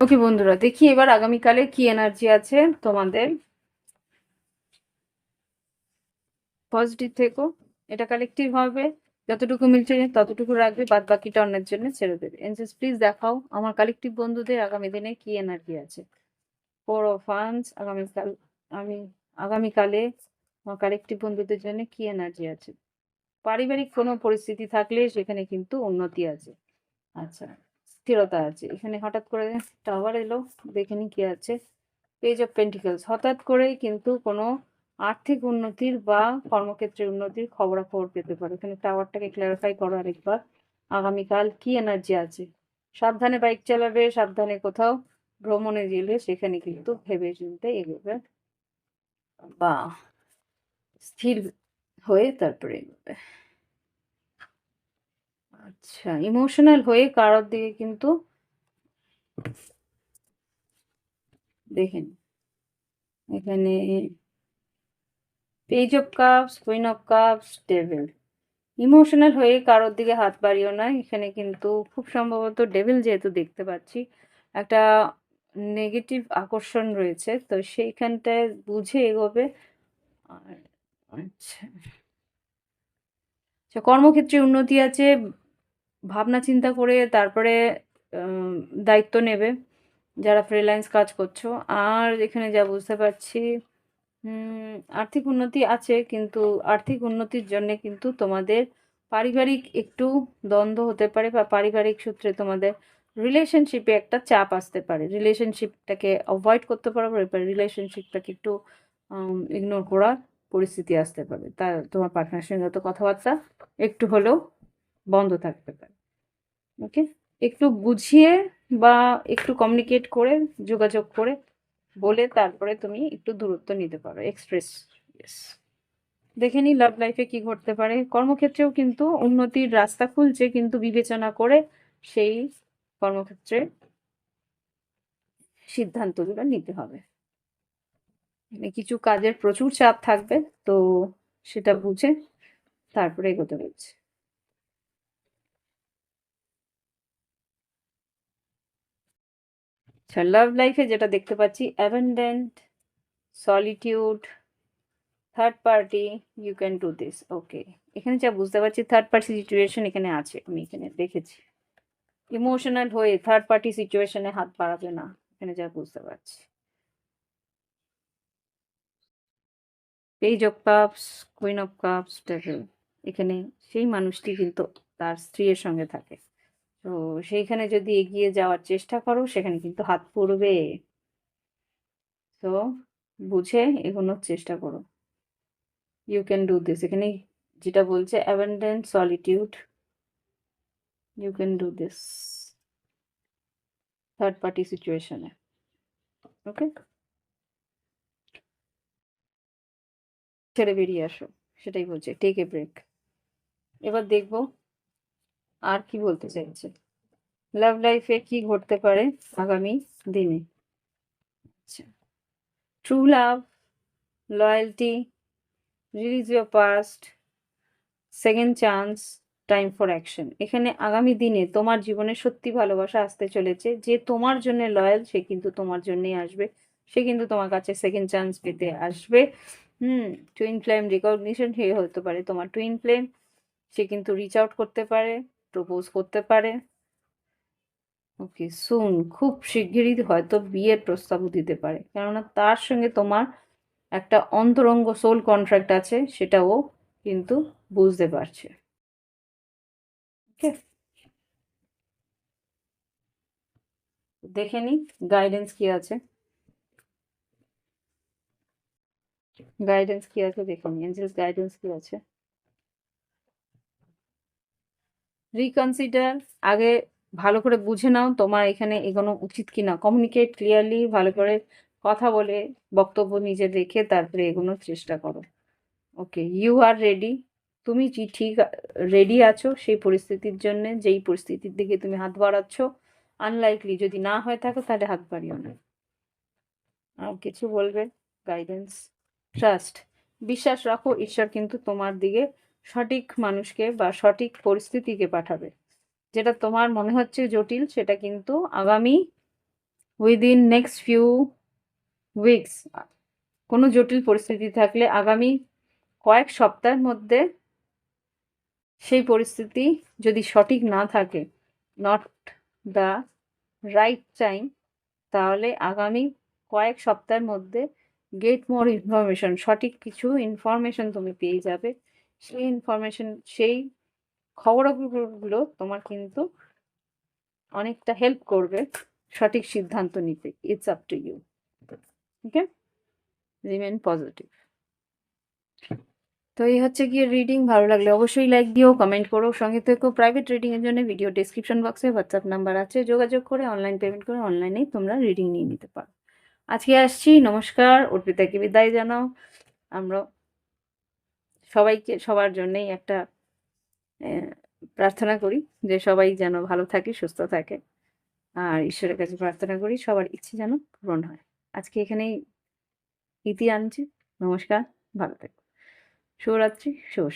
ওকে বন্ধুরা, দেখি এবার আগামীকালে কি এনার্জি আছে তোমাদের। পজিটিভ থেকো, এটা কালেকটিভ হবে, যতটুকু মিলছে ততটুকু রাখবে, বাদ বাকিটা অন্যের জন্য ছেড়ে দেবে। এনসেস প্লিজ দেখাও আমার কালেকটিভ বন্ধুদের আগামী দিনে কি এনার্জি আছে। ফোর অফ ফান্স আগামীকাল, আমি আগামীকালে আমার কালেকটিভ বন্ধুদের জন্য কি এনার্জি আছে। পারিবারিক কোনো পরিস্থিতি থাকলে সেখানে কিন্তু উন্নতি আছে। আচ্ছা। স্থিরতা আছে। এখানে হঠাৎ করে টাওয়ার এলো, দেখে নি কি আছে। পেজ অফ পেন্টিকলস হঠাৎ করেই কিন্তু কোনো আর্থিক উন্নতির বা কর্মক্ষেত্রের উন্নতির খবরাখবর পেতে পারো। এখানে টাওয়ারটাকে ক্লারিফাই করো আরেকবার। আগামীকাল কি এনার্জি আছে? সাবধানে বাইক চালাবে, সাবধানে কোথাও ভ্রমণে গেলে সেখানে কিন্তু ভেবে চিন্তে এগোবে। বা স্থির হয়ে তারপরে এগোবে। আচ্ছা ইমোশনাল হয়ে কারোর দিকে কিন্তু দেখেন, এখানে page of cups queen of cups devil emotional হয়ে কারোর দিকে হাত বাড়িও না, এখানে কিন্তু খুব সম্ভবত ডেভিল যেহেতু দেখতে পাচ্ছি, একটা নেগেটিভ আকর্ষণ রয়েছে, তো সেইখানটায় বুঝে এগোবে। আর আচ্ছা আচ্ছা কর্মক্ষেত্রে উন্নতি আছে ভাবনা চিন্তা করে তারপরে দায়িত্ব নেবে যারা ফ্রিল্যান্স কাজ করছ। আর এখানে যা বুঝতে পারছি আর্থিক উন্নতি আছে, কিন্তু আর্থিক উন্নতির জন্য কিন্তু তোমাদের পারিবারিক একটু দ্বন্দ্ব হতে পারে বা পারিবারিক সূত্রে তোমাদের রিলেশনশিপে একটা চাপ আসতে পারে। রিলেশনশিপটাকে অ্যাভয়েড করতে পারো, বা রিলেশনশিপটাকে একটু ইগনোর করার পরিস্থিতি আসতে পারে। তা তোমার পার্টনার সঙ্গে তো কথাবার্তা একটু হলেও বন্ধ থাকতে পারে। ওকে একটু বুঝিয়ে বা একটু কমিউনিকেট করে, যোগাযোগ করে বলে তারপরে তুমি একটু দূরত্ব নিতে পারো এক্সপ্রেস ইয়েস দেখে নি লাভ লাইফে কি ঘটতে পারে। কর্মক্ষেত্রেও কিন্তু উন্নতির রাস্তা খুলছে, কিন্তু বিবেচনা করে সেই কর্মক্ষেত্রে সিদ্ধান্তগুলো নিতে হবে। মানে কিছু কাজের প্রচুর চাপ থাকবে, তো সেটা বুঝে তারপরে এগোতে বলছে আচ্ছা লাভ লাইফে যেটা দেখতে পাচ্ছি abundant solitude third party you can do this okay এখানে যা বুঝতে পারছি থার্ড পার্টি সিচুয়েশন এখানে আছে। আমি এখানে দেখেছি। ইমোশনাল হয়ে থার্ড পার্টি সিচুয়েশনে হাত বাড়াবে না। এখানে যা বুঝতে পারছি। Page of cups queen of cups এখানে সেই মানুষটি কিন্তু তার স্ত্রীর সঙ্গে থাকে। তো সেইখানে যদি এগিয়ে যাওয়ার চেষ্টা করো, সেখানে কিন্তু হাত পড়বে। তো বুঝে এগোনোর চেষ্টা করো। ইউ ক্যান ডু দিস এখানে যেটা বলছে abundant solitude you can do this third party সিচুয়েশনে ওকে ছেড়ে বেরিয়ে আসো। সেটাই বলছে টেক এ ব্রেক এবার দেখব আর কি বলতে চাইছে? লাভ লাইফে কি ঘটতে পারে আগামী দিনে? True love loyalty release your past second chance time for action এখানে আগামী দিনে তোমার জীবনে সত্যি ভালোবাসা আসতে চলেছে। যে তোমার জন্য লয়াল সে কিন্তু তোমার জন্যই আসবে। সে কিন্তু তোমার কাছে সেকেন্ড চান্স পেতে আসবে। হুম টুইন ফ্লেম রিকগনিশন সে হতে পারে তোমার টুইন ফ্লেম সে কিন্তু রিচ আউট করতে পারে। প্রপোজ করতে পারে। ওকে সুন খুব শিগগিরই হয়তো বিয়ের প্রস্তাবও দিতে পারে। কেননা তার সঙ্গে তোমার একটা অন্তরঙ্গ সোল কন্ট্রাক্ট আছে, সেটাও কিন্তু বুঝতে পারছে। ওকে দেখে নি গাইডেন্স কি আছে। গাইডেন্স কি আছে দেখে নি এঞ্জেলস গাইডেন্স কি আছে? রিকনসিডার আগে ভালো করে বুঝে নাও তোমার এখানে এগোনো উচিত কি না কমিউনিকেট ক্লিয়ারলি ভালো করে কথা বলে বক্তব্য নিজে রেখে তারপরে এগোনোর চেষ্টা করো। ওকে ইউ আর রেডি তুমি ঠিক রেডি আছো সেই পরিস্থিতির জন্য? যেই পরিস্থিতির দিকে তুমি হাত বাড়াচ্ছ আনলাইকলি যদি না হয়ে থাকো তাহলে হাত বাড়িও না। আর কিছু বলবে? গাইডেন্স ট্রাস্ট বিশ্বাস রাখো, ঈশ্বর কিন্তু তোমার দিকে সঠিক মানুষকে বা সঠিক পরিস্থিতিকে পাঠাবে। যেটা তোমার মনে হচ্ছে জটিল, সেটা কিন্তু আগামী উইদিন নেক্সট ফিউ উইকস কোনো জটিল পরিস্থিতি থাকলে আগামী কয়েক সপ্তাহের মধ্যে সেই পরিস্থিতি যদি সঠিক না থাকে নট দ্য রাইট টাইম তাহলে আগামী কয়েক সপ্তাহের মধ্যে গেট মোর ইনফরমেশন সঠিক কিছু ইনফরমেশন তুমি পেয়ে যাবে। সেই ইনফরমেশন সেই খবরাখবরগুলো তোমার কিন্তু অনেকটা হেল্প করবে সঠিক সিদ্ধান্ত নিতে। It's up to you okay remain positive তো এই হচ্ছে গিয়ে রিডিং ভালো লাগলে অবশ্যই লাইক দিও কমেন্ট করো, সঙ্গে থেকো। প্রাইভেট রিডিংয়ের জন্য ভিডিও ডিসক্রিপশন বক্সে হোয়াটসঅ্যাপ নাম্বার আছে। যোগাযোগ করে অনলাইন পেমেন্ট করে অনলাইনেই তোমরা রিডিং নিয়ে নিতে পারো। আজকে আসছি, নমস্কার, অর্পিতাকে বিদায় জানাও। আমরা সবাইকে, সবার জন্যেই একটা প্রার্থনা করি যে সবাই যেন ভালো থাকে, সুস্থ থাকে। আর ঈশ্বরের কাছে প্রার্থনা করি সবার ইচ্ছে যেন পূরণ হয়। আজকে এখানেই ইতি আনছি। নমস্কার, ভালো থেকো। শুভরাত্রি, শুভ